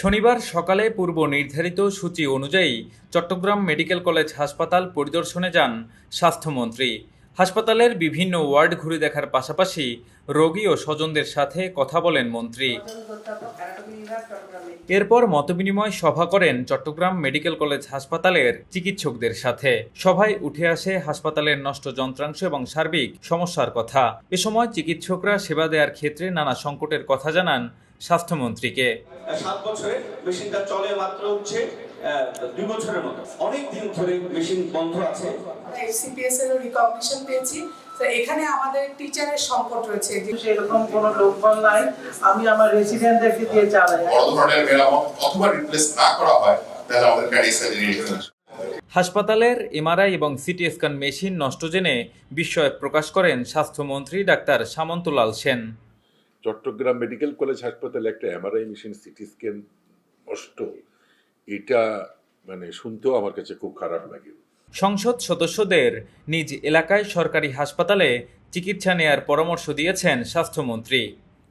শনিবার সকালে পূর্ব নির্ধারিত সূচি অনুযায়ী চট্টগ্রাম মেডিকেল কলেজ হাসপাতাল পরিদর্শনে যান স্বাস্থ্যমন্ত্রী। হাসপাতালের বিভিন্ন ওয়ার্ড ঘুরে দেখার পাশাপাশি রোগী ও স্বজনদের সাথে কথা বলেন মন্ত্রী। এরপর মতবিনিময় সভা করেন চট্টগ্রাম মেডিকেল কলেজ হাসপাতালের চিকিৎসকদের সাথে। সভায় উঠে আসে হাসপাতালের নষ্ট যন্ত্রাংশ এবং সার্বিক সমস্যার কথা। এ সময় চিকিৎসকরা সেবা দেওয়ার ক্ষেত্রে নানা সংকটের কথা জানান স্বাস্থ্যমন্ত্রীকে। সাত বছরে মেশিনটা চলে মাত্র হচ্ছে দুই বছরের মতো। অনেক দিন ধরে মেশিন বন্ধ আছে। এফসিপিএস রিকগনিশন পেয়েছি। এখানে আমাদের টিচারের সংকট রয়েছে। যে সেরকম কোনো লোকবল নাই। আমি আমার রেসিডেন্টদেরকে দিয়ে চালাই। বড় ধরনের মেরামত অথবা রিপ্লেস না করা হয় তাহলে আমাদের হাসপাতালের এমআরআই এবং সিটি স্ক্যান মেশিন নষ্ট জেনে বিস্ময় প্রকাশ করেন স্বাস্থ্যমন্ত্রী doctor Samanta Lal Sen. Chittagong medical college হাসপাতালে একটা এমআরআই মেশিন সিটি স্ক্যান নষ্ট। এটা মানে শুনতেও আমার কাছে খুব খারাপ লাগে। সংসদ সদস্যদের নিজ এলাকায় সরকারি হাসপাতালে চিকিৎসা নেয়ার পরামর্শ দিয়েছেন স্বাস্থ্যমন্ত্রী।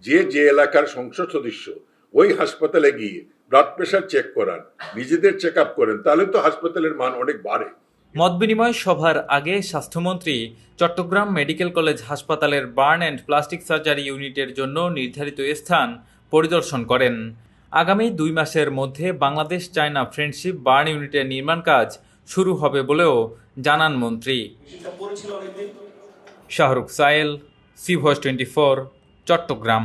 যে যে এলাকার সংসদ সদস্য ওই হাসপাতালে গিয়ে ব্লাড প্রেশার চেক করান নিজেদের চেক আপ করেন তাহলে তো হাসপাতালের মান অনেক বাড়ে। মত বিনিময় সভার আগে স্বাস্থ্যমন্ত্রী চট্টগ্রাম মেডিকেল কলেজ হাসপাতালের বার্ন অ্যান্ড প্লাস্টিক সার্জারি ইউনিটের জন্য নির্ধারিত স্থান পরিদর্শন করেন। আগামী দুই মাসের মধ্যে বাংলাদেশ চায়না ফ্রেন্ডশিপ বার্ন ইউনিটের নির্মাণ কাজ শুরু হবে বলেও জানান মন্ত্রী। শাহরুখ সায়েল সিভস টোয়েন্টি ফোর চট্টগ্রাম।